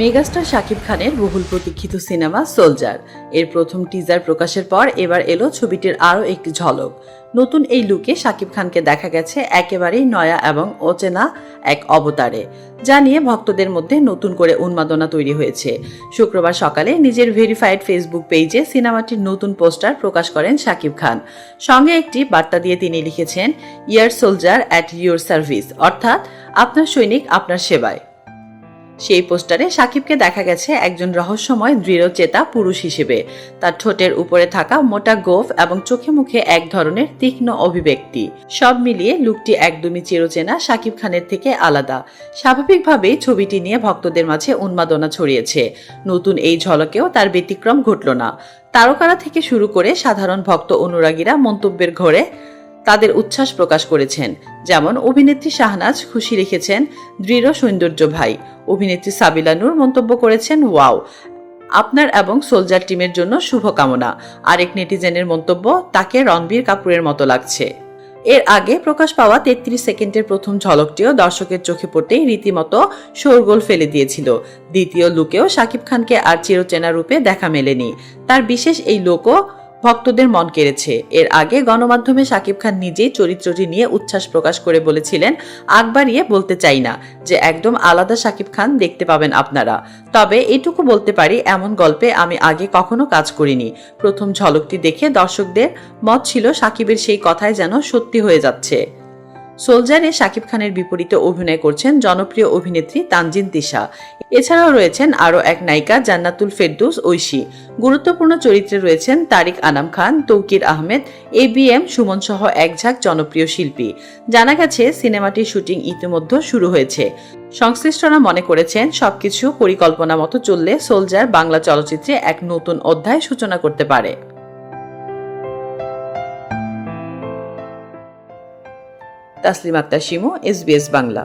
Megastar Shakib খানের বহুল প্রতীক্ষিত সিনেমা সোলজার। এর প্রথম টিজার প্রকাশের পর এবার এলো ছবিটির আরও একটি ঝলক। নতুন এই লুকে শাকিব খানকে দেখা গেছে একেবারেই নয়া এবং অচেনা এক অবতারে, যা নিয়ে ভক্তদের মধ্যে নতুন করে উন্মাদনা তৈরি হয়েছে। শুক্রবার সকালে নিজের ভেরিফাইড ফেসবুক পেজে সিনেমাটির নতুন পোস্টার প্রকাশ করেন শাকিব খান। সঙ্গে একটি বার্তা দিয়ে তিনি লিখেছেন, your soldier at your service অর্থাৎ, আপনার সৈনিক আপনার সেবায়। সেই পোস্টারে সাকিবকে দেখা গেছে একজন রহস্যময়, দৃঢ়চেতা পুরুষ হিসেবে। তার ঠোঁটের উপরে থাকা মোটা গোফ এবং চোখে মুখে এক ধরনের তীক্ষ্ণ অভিব্যক্তি। সব মিলিয়ে লুকটি একদমই চিরচেনা, সাকিব খানের থেকে আলাদা। স্বাভাবিকভাবেই ছবিটি নিয়ে ভক্তদের মাঝে উন্মাদনা ছড়িয়েছে। নতুন এই ঝলকেও তার ব্যতিক্রম ঘটল না। তারকারা থেকে শুরু করে সাধারণ ভক্ত অনুরাগীরা মন্তব্যের ঘরে তাদের উচ্ছ্বাস প্রকাশ করেছেন। যেমন অভিনেত্রী শাহনাজ খুশি রেখেছেন দৃঢ় সৌন্দর্য ভাই। অভিনেত্রী সাবিলা নূর মন্তব্য করেছেন, ওয়াও, আপনার এবং সোলজার টিমের জন্য শুভকামনা। আরেক নেটিজেনের মন্তব্য, তাকে রণবীর কাপুরের মতো লাগছে। এর আগে প্রকাশ পাওয়া তেত্রিশ সেকেন্ডের প্রথম ঝলকটিও দর্শকের চোখে পড়তেই রীতিমতো শোরগোল ফেলে দিয়েছিল। দ্বিতীয় লুকেও শাকিব খানকে আর চিরচেনা রূপে দেখা মেলেনি। তার বিশেষ এই লোকও ভক্তদের মন কেড়েছে। এর আগে গণমাধ্যমে শাকিব খান নিজেই চরিত্রটি নিয়ে উচ্ছ্বাস প্রকাশ করে বলেছিলেন, আগ বাড়িয়ে বলতে চাই না, যে একদম আলাদা শাকিব খান দেখতে পাবেন আপনারা। তবে এটুকু বলতে পারি, এমন গল্পে আমি আগে কখনো কাজ করিনি। প্রথম ঝলকটি দেখে দর্শকদের মত ছিল সাকিবের সেই কথায় যেন সত্যি হয়ে যাচ্ছে। সোলজারে শাকিব খানের বিপরীতে অভিনয় করছেন জনপ্রিয় অভিনেত্রী তানজিন তিশা। এছাড়াও রয়েছেন আরও এক নায়িকা জান্নাতুল ফেরদুস ঐশী। গুরুত্বপূর্ণ চরিত্রে রয়েছেন Tariq Anam Khan, Tauquir Ahmed, A B M, Sumon সহ এক ঝাঁক জনপ্রিয় শিল্পী। জানা গেছে সিনেমাটির শুটিং ইতিমধ্যে শুরু হয়েছে। সংশ্লিষ্টরা মনে করেছেন, সবকিছু পরিকল্পনা মতো চললে সোলজার বাংলা চলচ্চিত্রে এক নতুন অধ্যায় সূচনা করতে পারে। তাসলিম আক্তার শিমু এসবিএস বাংলা।